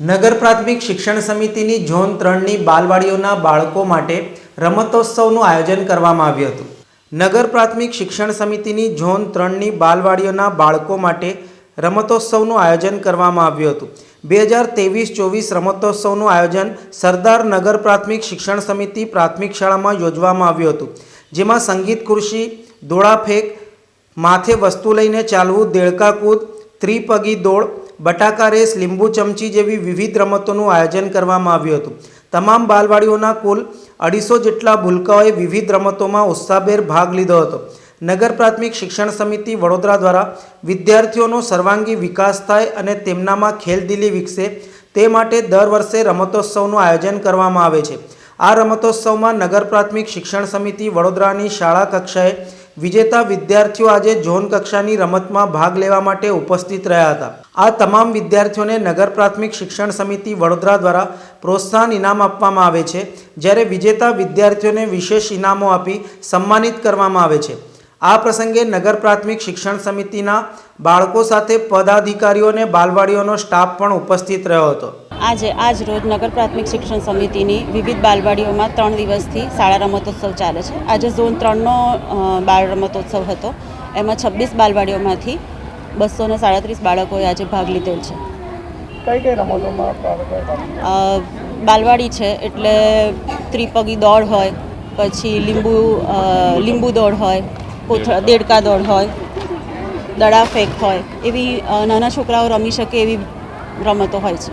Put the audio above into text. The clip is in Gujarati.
નગર પ્રાથમિક શિક્ષણ સમિતિની ઝોન ત્રણની બાલવાડીઓના બાળકો માટે રમતોત્સવનું આયોજન કરવામાં આવ્યું હતું. નગર પ્રાથમિક શિક્ષણ સમિતિની ઝોન ત્રણની બાલવાડીઓના બાળકો માટે રમતોત્સવનું આયોજન કરવામાં આવ્યું હતું. બે હજાર ત્રેવીસ ચોવીસ રમતોત્સવનું આયોજન સરદાર નગર પ્રાથમિક શિક્ષણ સમિતિ પ્રાથમિક શાળામાં યોજવામાં આવ્યું હતું. જેમાં સંગીત ખુરશી દોડાફેંક, માથે વસ્તુ લઈને ચાલવું, દેડકાકૂદ, ત્રિપગી દોડ બટાકા રેસ, લીંબુ ચમચી જેવી વિવિધ રમતોનું આયોજન કરવામાં આવ્યું હતું. તમામ બાલવાડીઓના કુલ અઢીસો જેટલા ભૂલકાઓએ વિવિધ રમતોમાં ઉત્સાહભેર ભાગ લીધો હતો. નગર પ્રાથમિક શિક્ષણ સમિતિ વડોદરા દ્વારા વિદ્યાર્થીઓનો સર્વાંગી વિકાસ થાય અને તેમનામાં ખેલદિલી વિકસે તે માટે દર વર્ષે રમતોત્સવનું આયોજન કરવામાં આવે છે. આ રમતોત્સવમાં નગર પ્રાથમિક શિક્ષણ સમિતિ વડોદરાની શાળા કક્ષાએ વિજેતા વિદ્યાર્થીઓ આજે ઝોન કક્ષાની રમતમાં ભાગ લેવા માટે ઉપસ્થિત રહ્યા હતા. આ તમામ વિદ્યાર્થીઓને નગર પ્રાથમિક શિક્ષણ સમિતિ વડોદરા દ્વારા પ્રોત્સાહન ઇનામ આપવામાં આવે છે, જ્યારે વિજેતા વિદ્યાર્થીઓને વિશેષ ઇનામો આપી સન્માનિત કરવામાં આવે છે. આ પ્રસંગે નગર પ્રાથમિક શિક્ષણ સમિતિના બાળકો સાથે પદાધિકારીઓ અને બાલવાડીઓનો સ્ટાફ પણ ઉપસ્થિત રહ્યો હતો. આજે આજ રોજ નગર પ્રાથમિક શિક્ષણ સમિતિની વિવિધ બાલવાડીઓમાં ત્રણ દિવસથી શાળા રમતોત્સવ ચાલે છે. આજે ઝોન ત્રણનો બાળ રમતોત્સવ હતો. એમાં છવ્વીસ બાલવાડીઓમાંથી બસો ને સાડત્રીસ બાળકોએ આજે ભાગ લીધેલ છે. કઈ કઈ રમતોમાં બાલવાડી છે એટલે ત્રિપગી દોડ હોય પછી લીંબુ લીંબુ દોડ હોય કોથળા દેડકા દોડ હોય દડા ફેંક હોય એવી નાના છોકરાઓ રમી શકે એવી રમતો હોય છે.